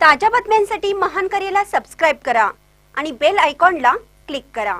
ताज्या बातम्यांसाठी महान करेला सबस्क्राईब करा आणि बेल आयकॉनला क्लिक करा.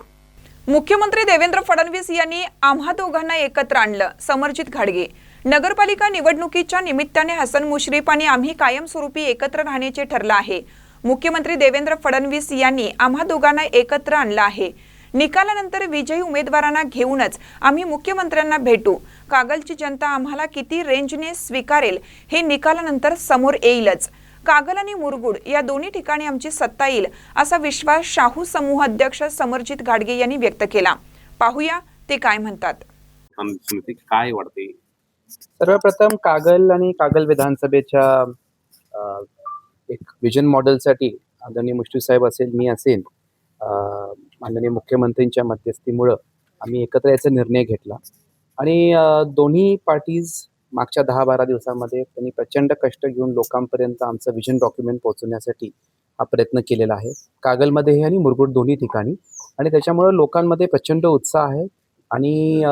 मुख्यमंत्री देवेंद्र फडणवीस यांनी आम्हा दोघांना एकत्र आणलं समर्जित घाडगे. नगरपालिका निवडणुकीच्या निमित्ताने हसन मुश्रीफ आणि आम्ही कायमस्वरूपी एकत्र राहण्याचे ठरलं आहे. मुख्यमंत्री देवेंद्र फडणवीस यांनी आम्हा दोघांना एकत्र आणलं आहे. निकालानंतर विजयी उमेदवारांना घेऊनच आम्ही मुख्यमंत्र्यांना भेटू. कागलची जनता आम्हाला किती रेंजने स्वीकारेल हे निकालानंतर समोर येईलच. कागल आणि मुरगुड या दोन्ही ठिकाणी आमची सत्ता येईल असा विश्वास शाहू समूह अध्यक्ष समरजित घाडगे यांनी व्यक्त केला. पाहूया ते काय म्हणतात. काय वाटते? सर्वप्रथम कागल आणि कागल विधानसभेच्या अ, एक विजन मॉडेलसाठी आदरणीय मुश्रीफ साहेब असेल मी असेल माननीय मुख्यमंत्र्यांच्या मध्यस्थीमुळं आम्ही एकत्र याचा निर्णय घेतला. आणि दोन्ही पार्टीज मागच्या दहा बारा दिवसामध्ये त्यांनी प्रचंड कष्ट घेऊन लोकांपर्यंत आमचं विजन डॉक्युमेंट पोहोचवण्यासाठी हा प्रयत्न केलेला आहे. कागलमध्येही आणि मुरगुड दोन्ही ठिकाणी. आणि त्याच्यामुळं लोकांमध्ये प्रचंड उत्साह आहे. आणि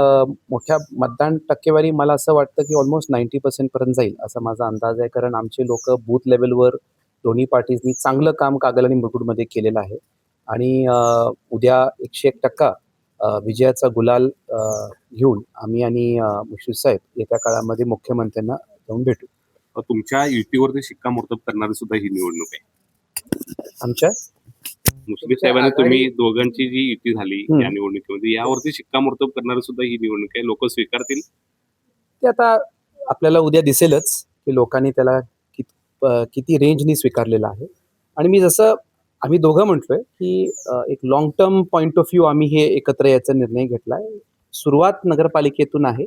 मोठ्या मतदान टक्केवारी मला असं वाटतं की ऑलमोस्ट नाईन्टी पर्सेंटपर्यंत जाईल असा माझा अंदाज आहे. कारण आमचे लोक बूथ लेवलवर दोन्ही पार्टीजनी चांगलं काम कागल आणि मुरगुडमध्ये केलेलं आहे. आणि उद्या एकशे एक टक्का विजयाचा गुलाल घेऊन आम्ही आणि मुश्रीफ साहेब येत्या काळामध्ये मुख्यमंत्र्यांना जाऊन भेटू. तुमच्या युतीवरती शिक्कामोर्तब करणारी सुद्धा ही निवडणूक आहे. आमच्या? मुश्रीफ साहेबांनी तुम्ही दोघांची जी युती झाली. या निवडणुकीमध्ये यावरती शिक्कामोर्तब करणारी सुद्धा ही निवडणूक आहे. लोक स्वीकारतील? ते आता आपल्याला उद्या दिसेलच की लोकांनी त्याला किती रेंजनी स्वीकारलेलं आहे. आणि मी जसं आम्ही दोघं म्हटलोय की एक long term point of view आम्ही हे एकत्र याचा निर्णय घेतलाय. सुरुवात नगरपालिकेतून आहे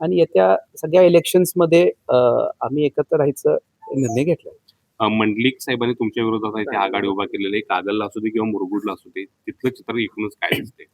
आणि येत्या सगळ्या इलेक्शन्समध्ये आम्ही एकत्र राहायचं निर्णय घेतलाय. मंडलिक साहेबांनी तुमच्या विरोधात आघाडी उभा केलेली कागलला असू दे किंवा मुरगुडला असू दे तिथलं चित्र एकूणच काय दिसते